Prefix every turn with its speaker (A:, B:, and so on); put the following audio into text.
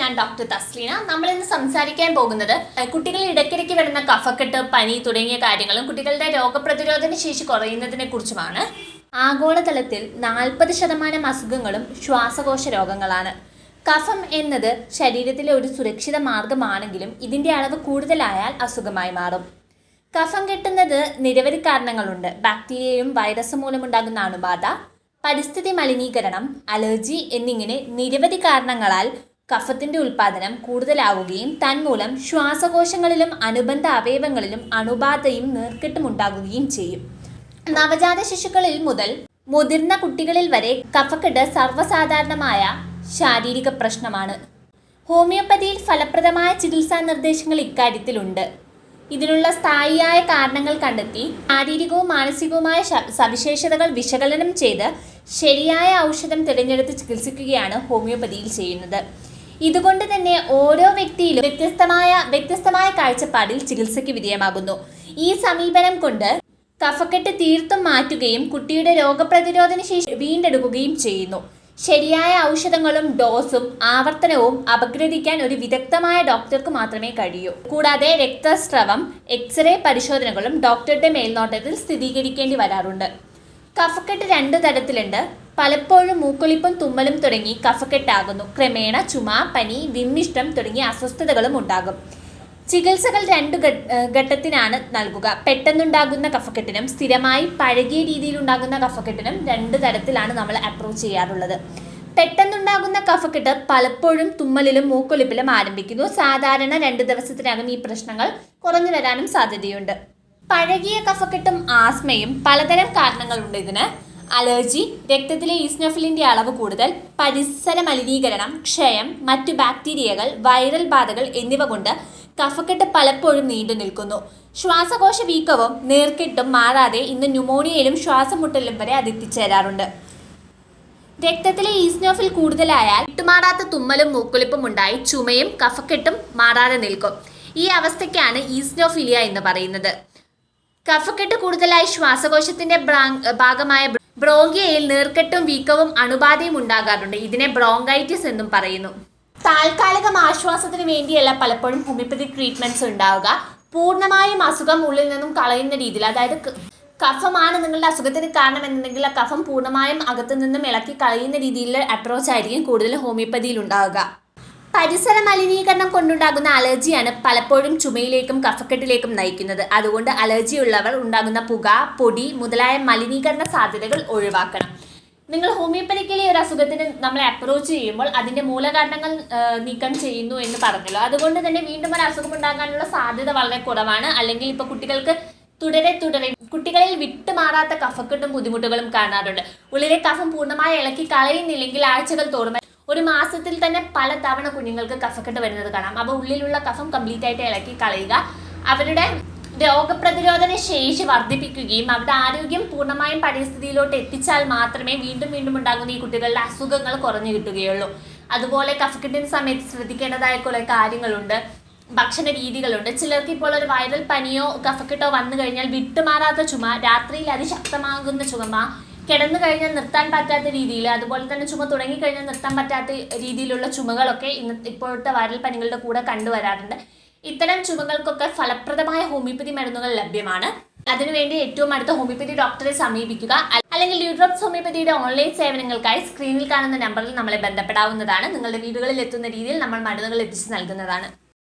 A: ഞാൻ ഡോക്ടർ തസ്ലീന. നമ്മൾ ഇന്ന് സംസാരിക്കാൻ പോകുന്നത് കുട്ടികളിൽ ഇടയ്ക്കിടയ്ക്ക് വരുന്ന കഫക്കെട്ട് പനി തുടങ്ങിയ കാര്യങ്ങളും കുട്ടികളുടെ രോഗപ്രതിരോധന ശേഷി കുറയുന്നതിനെ കുറിച്ചുമാണ്. ആഗോളതലത്തിൽ നാൽപ്പത് ശതമാനം അസുഖങ്ങളും ശ്വാസകോശ രോഗങ്ങളാണ്. കഫം എന്നത് ശരീരത്തിലെ ഒരു സുരക്ഷിത മാർഗമാണെങ്കിലും ഇതിന്റെ അളവ് കൂടുതലായാൽ അസുഖമായി മാറും. കഫം കെട്ടുന്നത് നിരവധി കാരണങ്ങളുണ്ട്. ബാക്ടീരിയയും വൈറസും മൂലമുണ്ടാകുന്ന അണുബാധ പരിസ്ഥിതി മലിനീകരണം അലർജി എന്നിങ്ങനെ നിരവധി കാരണങ്ങളാൽ കഫത്തിന്റെ ഉൽപാദനം കൂടുതലാവുകയും തന്മൂലം ശ്വാസകോശങ്ങളിലും അനുബന്ധ അവയവങ്ങളിലും അണുബാധയും നീർക്കെട്ടുമുണ്ടാകുകയും ചെയ്യും. നവജാത ശിശുക്കളിൽ മുതൽ മുതിർന്ന കുട്ടികളിൽ വരെ കഫക്കെട്ട് സർവസാധാരണമായ ശാരീരിക പ്രശ്നമാണ്. ഹോമിയോപ്പതിയിൽ ഫലപ്രദമായ ചികിത്സാ നിർദ്ദേശങ്ങൾ ഇക്കാര്യത്തിലുണ്ട്. ഇതിനുള്ള സ്ഥായിയായ കാരണങ്ങൾ കണ്ടെത്തി ശാരീരികവും മാനസികവുമായ സവിശേഷതകൾ വിശകലനം ചെയ്ത് ശരിയായ ഔഷധം തിരഞ്ഞെടുത്ത് ചികിത്സിക്കുകയാണ് ഹോമിയോപ്പതിയിൽ ചെയ്യുന്നത്. ഇതുകൊണ്ട് തന്നെ ഓരോ വ്യക്തിയിലും വ്യത്യസ്തമായ വ്യത്യസ്തമായ കാഴ്ചപ്പാടിൽ ചികിത്സയ്ക്ക് വിധേയമാകുന്നു. ഈ സമീപനം കൊണ്ട് കഫക്കെട്ട് തീർത്തും മാറ്റുകയും കുട്ടിയുടെ രോഗപ്രതിരോധന ശേഷി വീണ്ടെടുക്കുകയും ചെയ്യുന്നു. ശരിയായ ഔഷധങ്ങളും ഡോസും ആവർത്തനവും അപഗ്രഥിക്കാൻ ഒരു വിദഗ്ധമായ ഡോക്ടർക്ക് മാത്രമേ കഴിയൂ. കൂടാതെ രക്തസ്രവം എക്സ്റേ പരിശോധനകളും ഡോക്ടറുടെ മേൽനോട്ടത്തിൽ സ്ഥിരീകരിക്കേണ്ടി വരാറുണ്ട്. കഫക്കെട്ട് രണ്ട് തരത്തിലുണ്ട്. പലപ്പോഴും മൂക്കൊളിപ്പും തുമ്മലും തുടങ്ങി കഫക്കെട്ടാകുന്നു. ക്രമേണ ചുമ പനി വിമ്മിഷ്ടം തുടങ്ങിയ അസ്വസ്ഥതകളും ഉണ്ടാകും. ചികിത്സകൾ രണ്ട് ഘട്ടത്തിനാണ് നൽകുക. പെട്ടെന്നുണ്ടാകുന്ന കഫക്കെട്ടിനും സ്ഥിരമായി പഴകിയ രീതിയിൽ ഉണ്ടാകുന്ന കഫക്കെട്ടിനും രണ്ട് തരത്തിലാണ് നമ്മൾ അപ്രോച്ച് ചെയ്യാറുള്ളത്. പെട്ടെന്നുണ്ടാകുന്ന കഫക്കെട്ട് പലപ്പോഴും തുമ്മലിലും മൂക്കൊലിപ്പിലും ആരംഭിക്കുന്നു. സാധാരണ രണ്ട് ദിവസത്തിനകം ഈ പ്രശ്നങ്ങൾ കുറഞ്ഞു വരാനും സാധ്യതയുണ്ട്. പഴകിയ കഫക്കെട്ടും ആസ്മയും പലതരം കാരണങ്ങളുണ്ട് ഇതിന്. അലർജി രക്തത്തിലെ ഈസ്നോഫിലിന്റെ അളവ് കൂടുതൽ പരിസര മലിനീകരണം ക്ഷയം മറ്റു ബാക്ടീരിയകൾ വൈറൽ ബാധകൾ എന്നിവ കൊണ്ട് കഫക്കെട്ട് പലപ്പോഴും നീണ്ടു നിൽക്കുന്നു. ശ്വാസകോശ വീക്കവും നീർക്കെട്ടും മാറാതെ ഇന്ന് ന്യൂമോണിയയിലും ശ്വാസം മുട്ടലും വരെ അത് എത്തിച്ചേരാറുണ്ട്. രക്തത്തിലെ ഈസ്നോഫിൽ കൂടുതലായാൽ വിട്ടുമാറാത്ത തുമ്മലും മൂക്കൊലിപ്പും ഉണ്ടായി ചുമയും കഫക്കെട്ടും മാറാതെ നിൽക്കും. ഈ അവസ്ഥയ്ക്കാണ് ഈസ്നോഫിലിയ എന്ന് പറയുന്നത്. കഫക്കെട്ട് കൂടുതലായി ശ്വാസകോശത്തിന്റെ ഭാഗമായ ബ്രോങ്കിയയിൽ നീർക്കെട്ടും വീക്കവും അണുബാധയും ഉണ്ടാകാറുണ്ട്. ഇതിനെ ബ്രോങ്കൈറ്റിസ് എന്നും പറയുന്നു. താൽക്കാലികം ആശ്വാസത്തിന് വേണ്ടിയല്ല പലപ്പോഴും ഹോമിയോപ്പതി ട്രീറ്റ്മെന്റ്സ് ഉണ്ടാവുക. പൂർണമായും അസുഖം ഉള്ളിൽ നിന്നും കളയുന്ന രീതിയിൽ അതായത് കഫമാണ് നിങ്ങളുടെ അസുഖത്തിന് കാരണമെന്നുണ്ടെങ്കിൽ ആ കഫം പൂർണമായും അകത്തു നിന്നും ഇളക്കി കളയുന്ന രീതിയിലുള്ള അപ്രോച്ച് ആയിരിക്കും കൂടുതൽ ഹോമിയോപ്പതിയിൽ ഉണ്ടാവുക. പരിസര മലിനീകരണം കൊണ്ടുണ്ടാകുന്ന അലർജിയാണ് പലപ്പോഴും ചുമയിലേക്കും കഫക്കെട്ടിലേക്കും നയിക്കുന്നത്. അതുകൊണ്ട് അലർജി ഉള്ളവർ ഉണ്ടാകുന്ന പുക പൊടി മുതലായ മലിനീകരണ സാധ്യതകൾ ഒഴിവാക്കണം. നിങ്ങൾ ഹോമിയോപ്പതിക്കലി ഒരു അസുഖത്തിന് നമ്മൾ അപ്രോച്ച് ചെയ്യുമ്പോൾ അതിന്റെ മൂലകാരണങ്ങൾ നീക്കം ചെയ്യുന്നു എന്ന് പറഞ്ഞല്ലോ. അതുകൊണ്ട് തന്നെ വീണ്ടും ഒരു അസുഖം ഉണ്ടാകാനുള്ള സാധ്യത വളരെ കുറവാണ്. അല്ലെങ്കിൽ ഇപ്പൊ കുട്ടികൾക്ക് തുടരെ തുടരെ കുട്ടികളിൽ വിട്ടുമാറാത്ത കഫക്കെട്ടും ബുദ്ധിമുട്ടുകളും കാണാറുണ്ട്. ഉള്ളിലെ കഫം പൂർണമായി ഇളക്കി കളയുന്നില്ലെങ്കിൽ ആഴ്ചകൾ തോറും ഒരു മാസത്തിൽ തന്നെ പല തവണ കുഞ്ഞുങ്ങൾക്ക് കഫക്കെട്ട് വരുന്നത് കാണാം. അപ്പോൾ ഉള്ളിലുള്ള കഫം കംപ്ലീറ്റ് ആയിട്ട് ഇളക്കി കളയുക. അവരുടെ രോഗപ്രതിരോധന ശേഷി വർദ്ധിപ്പിക്കുകയും അവരുടെ ആരോഗ്യം പൂർണമായും പരിസ്ഥിതിയിലോട്ട് എത്തിച്ചാൽ മാത്രമേ വീണ്ടും വീണ്ടും ഉണ്ടാകുന്ന ഈ കുട്ടികളുടെ അസുഖങ്ങൾ കുറഞ്ഞു കിട്ടുകയുള്ളൂ. അതുപോലെ കഫക്കെട്ടിന് സമയത്ത് ശ്രദ്ധിക്കേണ്ടതായ കുറെ കാര്യങ്ങളുണ്ട്. ഭക്ഷണ രീതികളുണ്ട്. ചിലർക്ക് ഇപ്പോൾ ഒരു വൈറൽ പനിയോ കഫക്കെട്ടോ വന്നു കഴിഞ്ഞാൽ വിട്ടുമാറാത്ത ചുമ രാത്രിയിൽ അതിശക്തമാകുന്ന ചുമ കിടന്നു കഴിഞ്ഞാൽ നിർത്താൻ പറ്റാത്ത രീതിയിൽ അതുപോലെ തന്നെ ചുമ തുടങ്ങി തുടങ്ങിക്കഴിഞ്ഞാൽ നിർത്താൻ പറ്റാത്ത രീതിയിലുള്ള ചുമകളൊക്കെ ഇന്ന് ഇപ്പോഴത്തെ വൈറൽ പനികളുടെ കൂടെ കണ്ടുവരാറുണ്ട് ഇത്തരം ചുമകൾക്കൊക്കെ ഫലപ്രദമായ ഹോമിയോപ്പതി മരുന്നുകൾ ലഭ്യമാണ്. അതിനുവേണ്ടി ഏറ്റവും അടുത്ത ഹോമിയോപ്പതി ഡോക്ടറെ സമീപിക്കുക. അല്ലെങ്കിൽ യൂട്രോപ്സ് ഹോമിയോപ്പതിയുടെ ഓൺലൈൻ സേവനങ്ങൾക്കായി സ്ക്രീനിൽ കാണുന്ന നമ്പറിൽ നമ്മളെ ബന്ധപ്പെടാവുന്നതാണ്. നിങ്ങളുടെ വീടുകളിൽ എത്തുന്ന രീതിയിൽ നമ്മൾ മരുന്നുകൾ എത്തിച്ചു നൽകുന്നതാണ്.